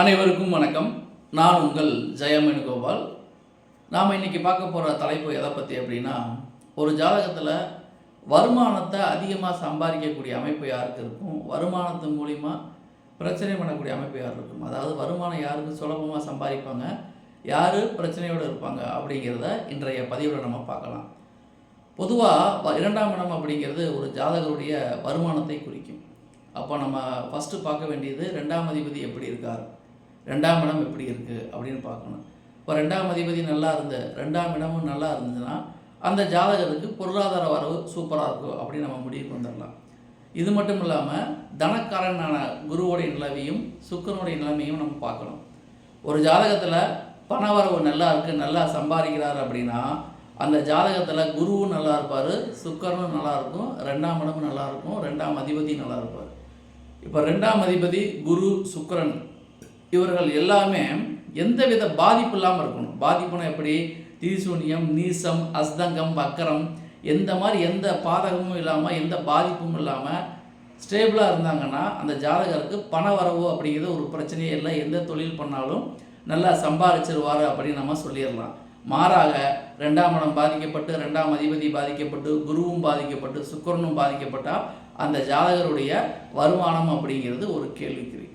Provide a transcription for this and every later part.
அனைவருக்கும் வணக்கம். நான் உங்கள் ஜெயமணி கோபால் நாம் இன்றைக்கி பார்க்க போகிற தலைப்பு எதை பற்றி அப்படின்னா ஒரு ஜாதகத்தில் வருமானத்தை அதிகமாக சம்பாதிக்கக்கூடிய அமைப்பு யாருக்கு இருக்கும்? வருமானத்தின் மூலிமா பிரச்சனை பண்ணக்கூடிய அமைப்பு யார் இருக்கும்? அதாவது வருமானம் யாருக்கு சுலபமாக சம்பாதிப்பாங்க? யார் பிரச்சனையோடு இருப்பாங்க? அப்படிங்கிறத இன்றைய பதிவில் நம்ம பார்க்கலாம். பொதுவாக இரண்டாம் இடம் அப்படிங்கிறது ஒரு ஜாதகருடைய வருமானத்தை குறிக்கும். அப்போ நம்ம ஃபஸ்ட்டு பார்க்க வேண்டியது ரெண்டாம் அதிபதி எப்படி இருக்கார்? ரெண்டாம் இடம் எப்படி இருக்குது அப்படின்னு பார்க்கணும். இப்போ ரெண்டாம் அதிபதி நல்லா இருந்த ரெண்டாம் இடமும் நல்லா இருந்ததுன்னா அந்த ஜாதகருக்கு பொருளாதார வரவு சூப்பராக இருக்கும் அப்படின்னு நம்ம முடிவுக்கு வந்துடலாம். இது மட்டும் இல்லாமல் தனக்காரனான குருவோடைய நிலைமையும் சுக்கரனுடைய நிலைமையும் நம்ம பார்க்கணும். ஒரு ஜாதகத்தில் பணவரவு நல்லா இருக்குது நல்லா சம்பாதிக்கிறார் அப்படின்னா அந்த ஜாதகத்தில் குருவும் நல்லா இருப்பார் சுக்கரனும் நல்லா இருக்கும் ரெண்டாம் இடமும் நல்லா இருக்கும் ரெண்டாம் அதிபதி நல்லா இருப்பார். இப்போ ரெண்டாம் அதிபதி குரு சுக்கரன் இவர்கள் எல்லாமே எந்தவித பாதிப்பு இல்லாமல் இருக்கணும். பாதிப்புனா எப்படி? திரிசூனியம் நீசம் அஸ்தங்கம் வக்கரம் எந்த மாதிரி எந்த பாதகமும் இல்லாமல் எந்த பாதிப்பும் இல்லாமல் ஸ்டேபிளாக இருந்தாங்கன்னா அந்த ஜாதகருக்கு பண வரவு அப்படிங்கிறது ஒரு பிரச்சனையே இல்லை. எந்த தொழில் பண்ணாலும் நல்லா சம்பாதிச்சிருவார் அப்படின்னு நம்ம சொல்லிடலாம். மாறாக ரெண்டாம் இடம் பாதிக்கப்பட்டு ரெண்டாம் அதிபதி பாதிக்கப்பட்டு குருவும் பாதிக்கப்பட்டு சுக்கரனும் பாதிக்கப்பட்டால் அந்த ஜாதகருடைய வருமானம் அப்படிங்கிறது ஒரு கேள்விக்குறி.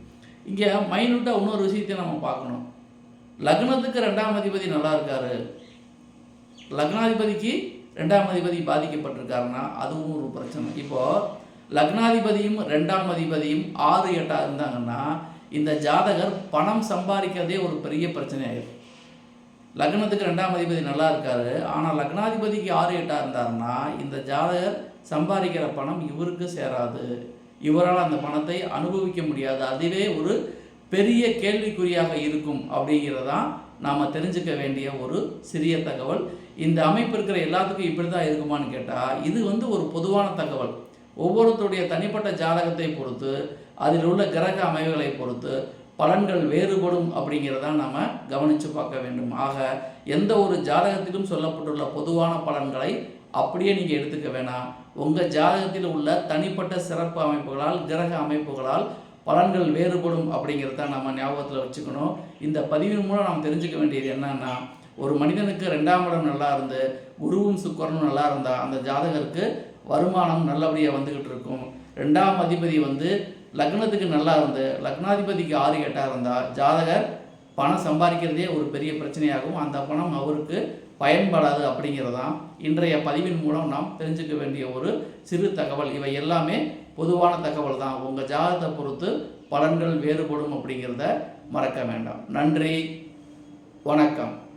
இங்கே மைனூட்டாக இன்னொரு விஷயத்தையும் நம்ம பார்க்கணும். லக்னத்துக்கு ரெண்டாம் அதிபதி நல்லா இருக்காரு. லக்னாதிபதிக்கு ரெண்டாம் அதிபதி பாதிக்கப்பட்டிருக்காருன்னா அதுவும் ஒரு பிரச்சனை. இப்போது லக்னாதிபதியும் ரெண்டாம் அதிபதியும் ஆறு எட்டாக இருந்தாங்கன்னா இந்த ஜாதகர் பணம் சம்பாதிக்கிறதே ஒரு பெரிய பிரச்சனையாயிடும் லக்னத்துக்கு ரெண்டாம் அதிபதி நல்லா இருக்காரு. ஆனால் லக்னாதிபதிக்கு ஆறு எட்டாக இருந்தாருன்னா இந்த ஜாதகர் சம்பாதிக்கிற பணம் இவருக்கு சேராது. இவரால் அந்த பணத்தை அனுபவிக்க முடியாது. அதுவே ஒரு பெரிய கேள்விக்குறியாக இருக்கும் அப்படிங்கிறதான் நாம் தெரிஞ்சுக்க வேண்டிய ஒரு சிறிய தகவல். இந்த அமைப்பு இருக்கிற எல்லாத்துக்கும் இப்படி தான் இருக்குமான்னு கேட்டால் இது வந்து ஒரு பொதுவான தகவல். ஒவ்வொருத்தருடைய தனிப்பட்ட ஜாதகத்தை பொறுத்து அதில் உள்ள கிரக அமைவுகளை பொறுத்து பலன்கள் வேறுபடும் அப்படிங்கிறத நாம் கவனித்து பார்க்க வேண்டும். ஆக எந்த ஒரு ஜாதகத்திலும் சொல்லப்பட்டுள்ள பொதுவான பலன்களை அப்படியே நீங்கள் எடுத்துக்க வேணாம். உங்கள் ஜாதகத்தில் உள்ள தனிப்பட்ட சிறப்பு அமைப்புகளால் கிரக அமைப்புகளால் பலன்கள் வேறுபடும் அப்படிங்கிறத நம்ம ஞாபகத்தில் வச்சுக்கணும். இந்த பதிவின் மூலம் நாம் தெரிஞ்சுக்க வேண்டியது என்னன்னா ஒரு மனிதனுக்கு ரெண்டாம் இடம் நல்லா இருந்து குருவும் சுக்கரனும் நல்லா இருந்தால் அந்த ஜாதகருக்கு வருமானம் நல்லபடியாக வந்துக்கிட்டு இருக்கும். ரெண்டாம் அதிபதி வந்து லக்னத்துக்கு நல்லா இருந்து லக்னாதிபதிக்கு ஆறு எட்டாக இருந்தால் ஜாதகர் பணம் சம்பாதிக்கிறதே ஒரு பெரிய பிரச்சனையாகும். அந்த பணம் அவருக்கு பயன்படாது அப்படிங்கிறதான் இன்றைய பதிவின் மூலம் நாம் தெரிஞ்சுக்க வேண்டிய ஒரு சிறு தகவல். இவை எல்லாமே பொதுவான தகவல் தான் உங்கள் ஜாதகத்தை பொறுத்து பலன்கள் வேறுபடும் அப்படிங்கிறத மறக்க வேண்டாம். நன்றி. வணக்கம்.